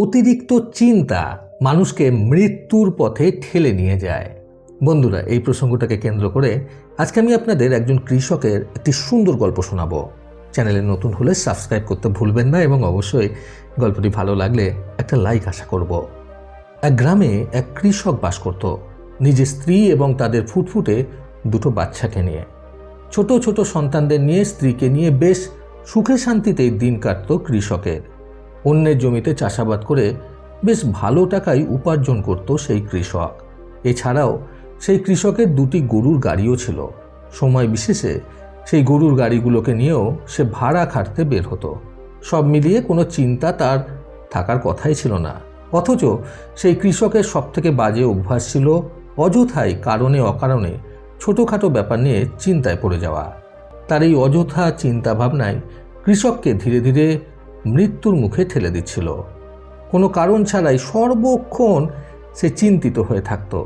অতিরিক্ত চিন্তা মানুষকে মৃত্যুর পথে ঠেলে নিয়ে যায়। বন্ধুরা, এই প্রসঙ্গটাকে কেন্দ্র করে আজকে আমি আপনাদের একজন কৃষকের একটি সুন্দর গল্প শোনাবো। চ্যানেলে নতুন হলে সাবস্ক্রাইব করতে ভুলবেন না এবং অবশ্যই গল্পটি ভালো লাগলে একটা লাইক আশা করব। এক গ্রামে এক কৃষক বাস করত। নিজের স্ত্রী এবং তাদের ফুটফুটে দুটো বাচ্চাকে নিয়ে। ছোট ছোট সন্তানদের নিয়ে স্ত্রীকে নিয়ে বেশ সুখে শান্তিতেই দিন কাটত কৃষকের। অন্যের জমিতে চাষাবাদ করে বেশ ভালো টাকাই উপার্জন করত সেই কৃষক। এছাড়াও সেই কৃষকের দুটি গরুর গাড়িও ছিল। সময় বিশেষে সেই গরুর গাড়িগুলোকে নিয়েও সে ভাড়া খাটতে বের হতো। সব মিলিয়ে কোনো চিন্তা তার থাকার কথাই ছিল না। অথচ সেই কৃষকের সবথেকে বাজে অভ্যাস ছিল অযথাই কারণে অকারণে ছোটোখাটো ব্যাপার নিয়ে চিন্তায় পড়ে যাওয়া। তার এই অযথা চিন্তা ভাবনায় কৃষককে ধীরে ধীরে মৃত্যুর মুখে ঠেলে দিচ্ছিল। কোনো কারণ ছাড়াই সর্বক্ষণ সে চিন্তিত হয়ে থাকত।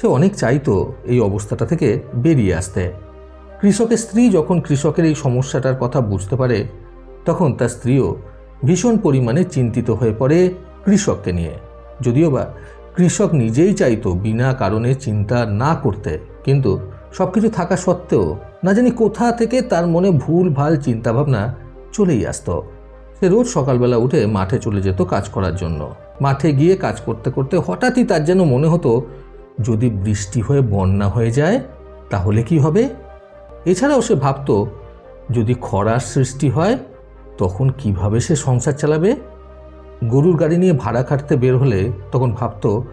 সে অনেক চাইতো এই অবস্থাটা থেকে বেরিয়ে আসতে। কৃষকের স্ত্রী যখন কৃষকের এই সমস্যাটার কথা বুঝতে পারে, তখন তার স্ত্রীও ভীষণ পরিমাণে চিন্তিত হয়ে পড়ে কৃষককে নিয়ে। যদিও বা কৃষক নিজেই চাইতো বিনা কারণে চিন্তা না করতে, কিন্তু সব কিছু থাকা সত্ত্বেও না জানি কোথা থেকে তার মনে ভুল ভালো চিন্তাভাবনা চলেই আসতো। সে রোজ সকালবেলা উঠে মাঠে চলে যেত কাজ করার জন্য। মাঠে গিয়ে কাজ করতে করতে হঠাৎই তার যেন মনে হতো, যদি বৃষ্টি হয়ে বন্যা হয়ে যায়, তাহলে কি হবে? এছাড়াও সে ভাবতো, যদি খরার সৃষ্টি হয়, তখন কীভাবে সে সংসার চালাবে? গরুর গাড়ি নিয়ে ভাড়া খাটতে বের হলে তখন ভাবতো,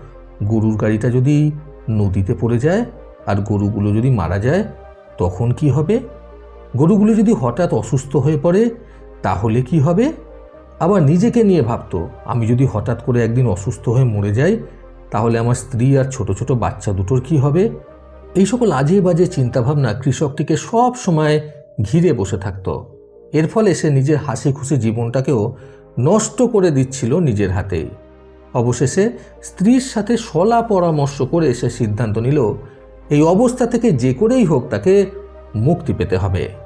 গরুর গাড়িটা যদি নদীতে পড়ে যায় আর গরুগুলো যদি মারা যায়, তখন কি হবে? গরুগুলো যদি হঠাৎ অসুস্থ হয়ে পড়ে তাহলে কি হবে? আবার নিজেকে নিয়ে ভাবত, আমি যদি হঠাৎ করে একদিন অসুস্থ হয়ে মরে যাই, তাহলে আমার স্ত্রী আর ছোট ছোট বাচ্চা দুটোর কি হবে? এই সকল আজে বাজে চিন্তাভাবনা কৃষকটিকে সব সময় ঘিরে বসে থাকত। এর ফলে সে নিজের হাসি খুশি জীবনটাকেও নষ্ট করে দিচ্ছিল নিজের হাতেই অবশেষে স্ত্রীর সাথে সলা পরামর্শ করে সে সিদ্ধান্ত নিল, এই অবস্থা থেকে যে করেই হোক তাকে মুক্তি পেতে হবে।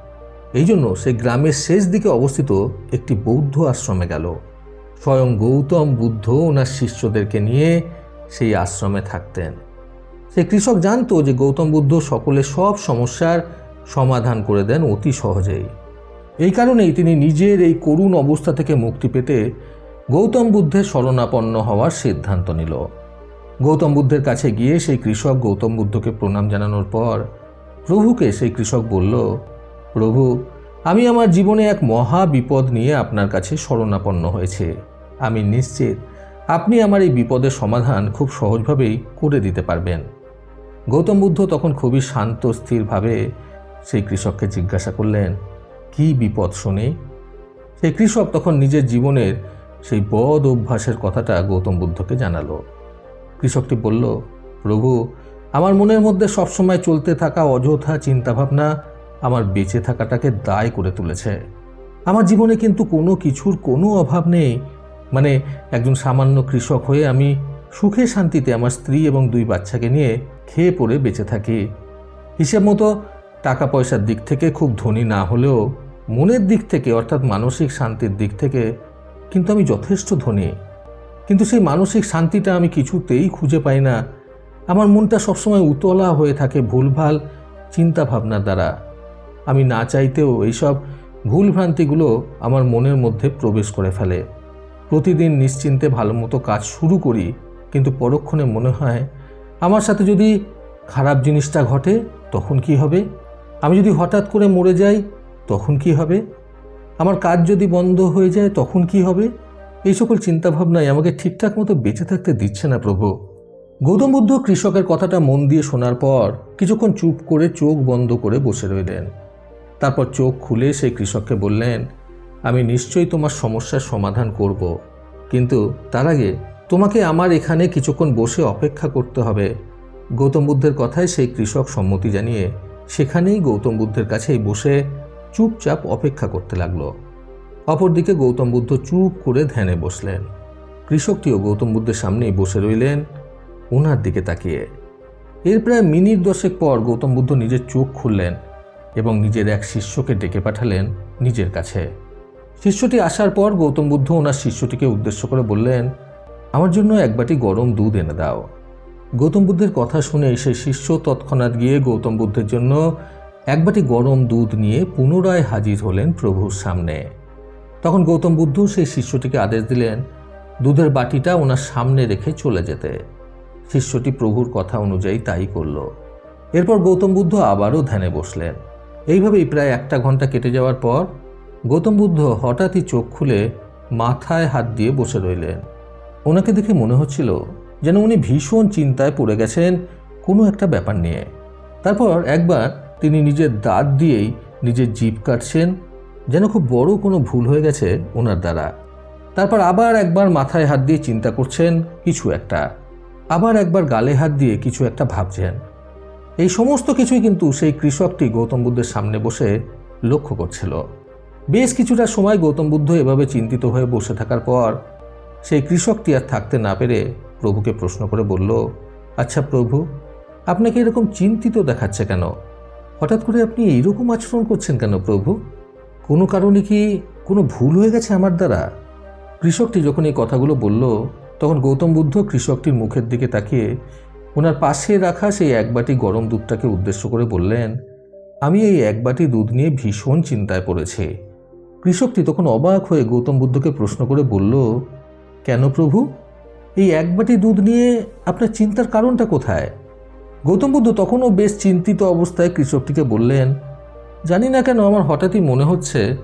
এই জন্য সে গ্রামের শেষ দিকে অবস্থিত একটি বৌদ্ধ আশ্রমে গেল। স্বয়ং গৌতম বুদ্ধ ওনার শিষ্যদেরকে নিয়ে সেই আশ্রমে থাকতেন। সে কৃষক জানতো যে গৌতম বুদ্ধ সকলের সব সমস্যার সমাধান করে দেন অতি সহজেই। এই কারণেই তিনি নিজের এই করুণ অবস্থা থেকে মুক্তি পেতে গৌতম বুদ্ধের শরণাপন্ন হওয়ার সিদ্ধান্ত নিল। গৌতম বুদ্ধের কাছে গিয়ে সেই কৃষক গৌতম বুদ্ধকে প্রণাম জানানোর পর প্রভুকে সেই কৃষক বলল প্রভু, আমি আমার জীবনে এক মহা বিপদ নিয়ে আপনার কাছে শরণাপন্ন হয়েছে। আমি নিশ্চিত আপনি আমার এই বিপদের সমাধান খুব সহজভাবেই করে দিতে পারবেন। গৌতম বুদ্ধ তখন খুবই শান্ত, স্থিরভাবে সেই কৃষককে জিজ্ঞাসা করলেন, কি বিপদ শুনে? সেই কৃষক তখন নিজের জীবনের সেই বদ অভ্যাসের কথাটা গৌতম বুদ্ধকে জানালো। কৃষকটি বলল, প্রভু, আমার মনের মধ্যে সবসময় চলতে থাকা অযথা চিন্তাভাবনা আমার বেঁচে থাকাটাকে দায় করে তুলেছে। আমার জীবনে কিন্তু কোনো কিছুর কোনো অভাব নেই। মানে একজন সামান্য কৃষক হয়ে আমি সুখে শান্তিতে আমার স্ত্রী এবং দুই বাচ্চাকে নিয়ে খেয়ে পড়ে বেঁচে থাকি। হিসেব মতো টাকা পয়সার দিক থেকে খুব ধনী না হলেও মনের দিক থেকে অর্থাৎ মানসিক শান্তির দিক থেকে কিন্তু আমি যথেষ্ট ধনী। কিন্তু সেই মানসিক শান্তিটা আমি কিছুতেই খুঁজে পাই না। আমার মনটা সবসময় উতলা হয়ে থাকে ভুলভাল চিন্তাভাবনার দ্বারা। আমি না চাইতেও এইসব ভুলভ্রান্তিগুলো আমার মনের মধ্যে প্রবেশ করে ফেলে। প্রতিদিন নিশ্চিন্তে ভালো মতো কাজ শুরু করি, কিন্তু পরক্ষণে মনে হয়, আমার সাথে যদি খারাপ জিনিসটা ঘটে, তখন কি হবে? আমি যদি হঠাৎ করে মরে যাই, তখন কি হবে? আমার কাজ যদি বন্ধ হয়ে যায়, তখন কি হবে? এই সকল চিন্তাভাবনায় আমাকে ঠিকঠাক মতো বেঁচে থাকতে দিচ্ছে না প্রভু। গৌতম বুদ্ধ কৃষকের কথাটা মন দিয়ে শোনার পর কিছুক্ষণ চুপ করে চোখ বন্ধ করে বসে রইলেন। তারপর চোখ খুলে সেই কৃষককে বললেন, আমি নিশ্চয়ই তোমার সমস্যার সমাধান করব, কিন্তু তার আগে তোমাকে আমার এখানে কিছুক্ষণ বসে অপেক্ষা করতে হবে। গৌতম বুদ্ধের কথায় সেই কৃষক সম্মতি জানিয়ে সেখানেই গৌতম বুদ্ধের কাছেই বসে চুপচাপ অপেক্ষা করতে লাগল। অপরদিকে গৌতম বুদ্ধ চুপ করে ধ্যানে বসলেন। কৃষকটিও গৌতম বুদ্ধের সামনেই বসে রইলেন ওনার দিকে তাকিয়ে। এর প্রায় মিনিট দশেক পর গৌতম বুদ্ধ নিজের চোখ খুললেন এবং নিজের এক শিষ্যকে ডেকে পাঠালেন নিজের কাছে। শিষ্যটি আসার পর গৌতম বুদ্ধ ওনার শিষ্যটিকে উদ্দেশ্য করে বললেন, আমার জন্য এক বাটি গরম দুধ এনে দাও। গৌতম বুদ্ধের কথা শুনে সেই শিষ্য তৎক্ষণাৎ গিয়ে গৌতম বুদ্ধের জন্য এক বাটি গরম দুধ নিয়ে পুনরায় হাজির হলেন প্রভুর সামনে। তখন গৌতম বুদ্ধ সেই শিষ্যটিকে আদেশ দিলেন, দুধের বাটিটা ওনার সামনে রেখে চলে যেতে। শিষ্যটি প্রভুর কথা অনুযায়ী তাই করল। এরপর গৌতম বুদ্ধ আবারও ধ্যানে বসলেন। এইভাবেই প্রায় একটা ঘণ্টা কেটে যাওয়ার পর গৌতম বুদ্ধ হঠাৎই চোখ খুলে মাথায় হাত দিয়ে বসে রইলেন। ওনাকে দেখে মনে হচ্ছিল যেন উনি ভীষণ চিন্তায় পড়ে গেছেন কোনো একটা ব্যাপার নিয়ে। তারপর একবার তিনি নিজের দাঁত দিয়েই নিজের জিভ কাটছেন, যেন খুব বড় কোনো ভুল হয়ে গেছে ওনার দ্বারা। তারপর আবার একবার মাথায় হাত দিয়ে চিন্তা করছেন কিছু একটা। আবার একবার গালে হাত দিয়ে কিছু একটা ভাবছেন। এই সমস্ত কিছুই কিন্তু সেই কৃষকটি গৌতম বুদ্ধের সামনে বসে লক্ষ্য করছিল। বেশ কিছুটা সময় গৌতম বুদ্ধ এভাবে চিন্তিত হয়ে বসে থাকার পর সেই কৃষকটি আর থাকতে না পেরে প্রভুকে প্রশ্ন করে বলল আচ্ছা প্রভু, আপনাকে এরকম চিন্তিত দেখাচ্ছে কেন? হঠাৎ করে আপনি এইরকম আচরণ করছেন কেন প্রভু? কোনো কারণে কি কোনো ভুল হয়ে গেছে আমার দ্বারা? কৃষকটি যখন এই কথাগুলো বলল, তখন গৌতম বুদ্ধ কৃষকটির মুখের দিকে তাকিয়ে ওনার পাশে রাখা সেই এক বাটি গরম দুধটাকে উদ্দেশ্য করে বললেন, আমি এই এক বাটি দুধ নিয়ে ভীষণ চিন্তায় পড়েছি। কৃষকটি তখন অবাক হয়ে গৌতম বুদ্ধকে প্রশ্ন করে বলল, কেন প্রভু? এই এক বাটি দুধ নিয়ে আপনার চিন্তার কারণটা কোথায়? গৌতম বুদ্ধ তখনও বেশ চিন্তিত অবস্থায় কৃষকটিকে বললেন, জানি না কেন আমার হঠাৎই মনে হচ্ছে,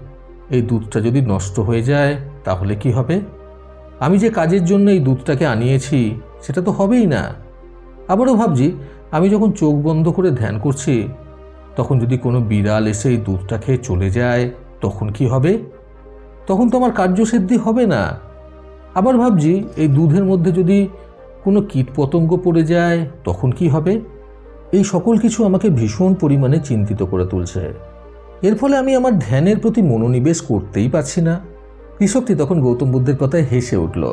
এই দুধটা যদি নষ্ট হয়ে যায় তাহলে কি হবে? আমি যে কাজের জন্য এই দুধটাকে আনিয়েছি, সেটা তো হবেই না। আবারও ভাবছি, আমি যখন চোখ বন্ধ করে ধ্যান করছি, তখন যদি কোনো বিড়াল এসে এই দুধটা খেয়ে চলে যায়, তখন কি হবে? তখন তো আমার কার্যসিদ্ধি হবে না। আবার ভাবছি, এই দুধের মধ্যে যদি কোনো কীটপতঙ্গ পড়ে যায়, তখন কি হবে? এই সকল কিছু আমাকে ভীষণ পরিমাণে চিন্তিত করে তুলছে। এর ফলে আমি আমার ধ্যানের প্রতি মনোনিবেশ করতেই পারছি না। কৃষকটি তখন গৌতম বুদ্ধের কথায় হেসে উঠল।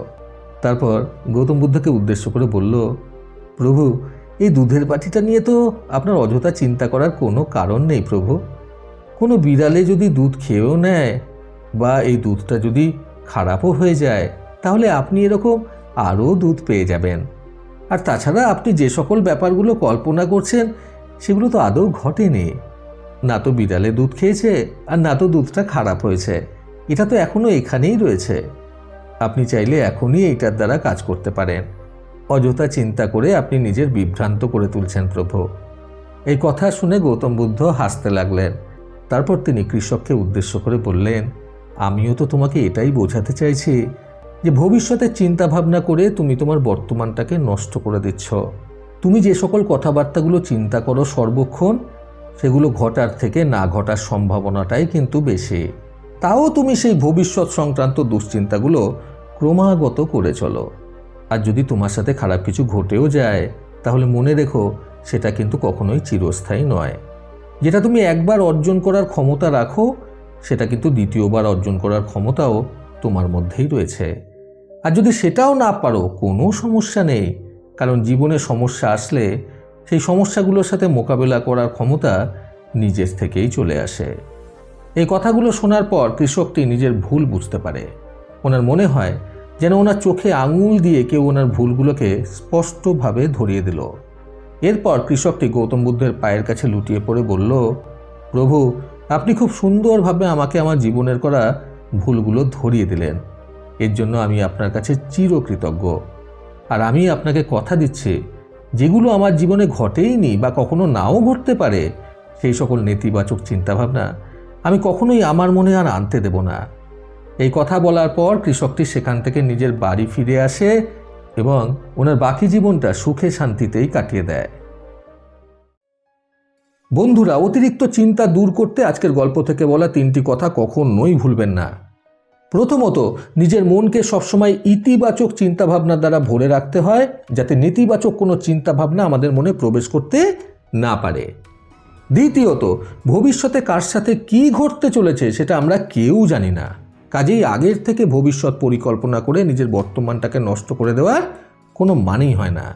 তারপর গৌতম বুদ্ধকে উদ্দেশ্য করে বলল প্রভু, এই দুধের বাটিটা নিয়ে তো আপনার অযথা চিন্তা করার কোনো কারণ নেই প্রভু। কোনো বিড়ালে যদি দুধ খেয়েও নেয় বা এই দুধটা যদি খারাপও হয়ে যায়, তাহলে আপনি এরকম আরও দুধ পেয়ে যাবেন। আর তাছাড়া আপনি যে সকল ব্যাপারগুলো কল্পনা করছেন, সেগুলো তো আদৌ ঘটেনি। না তো বিড়ালে দুধ খেয়েছে, আর না তো দুধটা খারাপ হয়েছে। এটা তো এখনও এখানেই রয়েছে। আপনি চাইলে এখনই এইটার দ্বারা কাজ করতে পারেন। অযথা চিন্তা করে আপনি নিজের বিভ্রান্ত করে তুলছেন প্রভু। এই কথা শুনে গৌতম বুদ্ধ হাসতে লাগলেন। তারপর তিনি কৃষককে উদ্দেশ্য করে বললেন, আমিও তো তোমাকে এটাই বোঝাতে চাইছি যে ভবিষ্যতের চিন্তা ভাবনা করে তুমি তোমার বর্তমানটাকে নষ্ট করে দিচ্ছ। তুমি যে সকল কথাবার্তাগুলো চিন্তা করো সর্বক্ষণ, সেগুলো ঘটার থেকে না ঘটার সম্ভাবনাটাই কিন্তু বেশি। তাও তুমি সেই ভবিষ্যৎ সংক্রান্ত দুশ্চিন্তাগুলো ক্রমাগত করে চলো। আর যদি তোমার সাথে খারাপ কিছু ঘটেও যায়, তাহলে মনে রেখো সেটা কিন্তু কখনোই চিরস্থায়ী নয়। যেটা তুমি একবার অর্জন করার ক্ষমতা রাখো, সেটা কিন্তু দ্বিতীয়বার অর্জন করার ক্ষমতাও তোমার মধ্যেই রয়েছে। আর যদি সেটাও না পারো, কোনো সমস্যা নেই, কারণ জীবনে সমস্যা আসলে সেই সমস্যাগুলোর সাথে মোকাবেলা করার ক্ষমতা নিজের থেকেই চলে আসে। এই কথাগুলো শোনার পর কৃষকটি নিজের ভুল বুঝতে পারে। ওনার মনে হয় যেন ওনার চোখে আঙুল দিয়ে কেউ ওনার ভুলগুলোকে স্পষ্টভাবে ধরিয়ে দিল। এরপর কৃষকটি গৌতম বুদ্ধের পায়ের কাছে লুটিয়ে পড়ে বলল, প্রভু, আপনি খুব সুন্দরভাবে আমাকে আমার জীবনের করা ভুলগুলো ধরিয়ে দিলেন। এর জন্য আমি আপনার কাছে চিরকৃতজ্ঞ। আর আমি আপনাকে কথা দিচ্ছি, যেগুলো আমার জীবনে ঘটেইনি বা কখনো নাও ঘটতে পারে, সেই সকল নেতিবাচক চিন্তাভাবনা আমি কখনোই আমার মনে আর আনতে দেব না। এই কথা বলার পর কৃষকটি সেখান থেকে নিজের বাড়ি ফিরে আসে এবং ওনার বাকি জীবনটা সুখে শান্তিতেই কাটিয়ে দেয়। বন্ধুরা, অতিরিক্ত চিন্তা দূর করতে আজকের গল্প থেকে বলা তিনটি কথা কখনোই ভুলবেন না। প্রথমত, নিজের মনকে সবসময় ইতিবাচক চিন্তাভাবনার দ্বারা ভরে রাখতে হয়, যাতে নেতিবাচক কোনো চিন্তাভাবনা আমাদের মনে প্রবেশ করতে না পারে। দ্বিতীয়ত, ভবিষ্যতে কার সাথে কি ঘটতে চলেছে সেটা আমরা কেউ জানি না। কাজেই আগের থেকে ভবিষ্যৎ পরিকল্পনা করে নিজের বর্তমানটাকে নষ্ট করে দেওয়ার কোনো মানেই হয় না।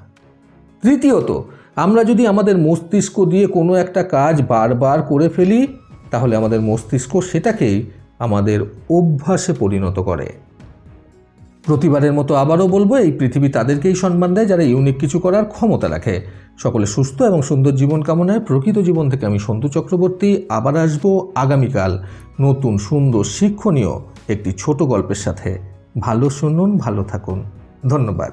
তৃতীয়ত, আমরা যদি আমাদের মস্তিষ্ক দিয়ে কোনো একটা কাজ বারবার করে ফেলি, তাহলে আমাদের মস্তিষ্ক সেটাকেই আমাদের অভ্যাসে পরিণত করে। প্রতিবারের মতো আবারও বলব, এই পৃথিবী তাদেরকেই সম্মান দেয় যারা ইউনিক কিছু করার ক্ষমতা রাখে। সকলে সুস্থ এবং সুন্দর জীবন কামনায় প্রকৃত জীবন থেকে আমি সন্তু চক্রবর্তী, আবার আসব আগামীকাল নতুন সুন্দর শিক্ষণীয় একটি ছোট গল্পের সাথে ভালো শুনুন ভালো থাকুন। ধন্যবাদ।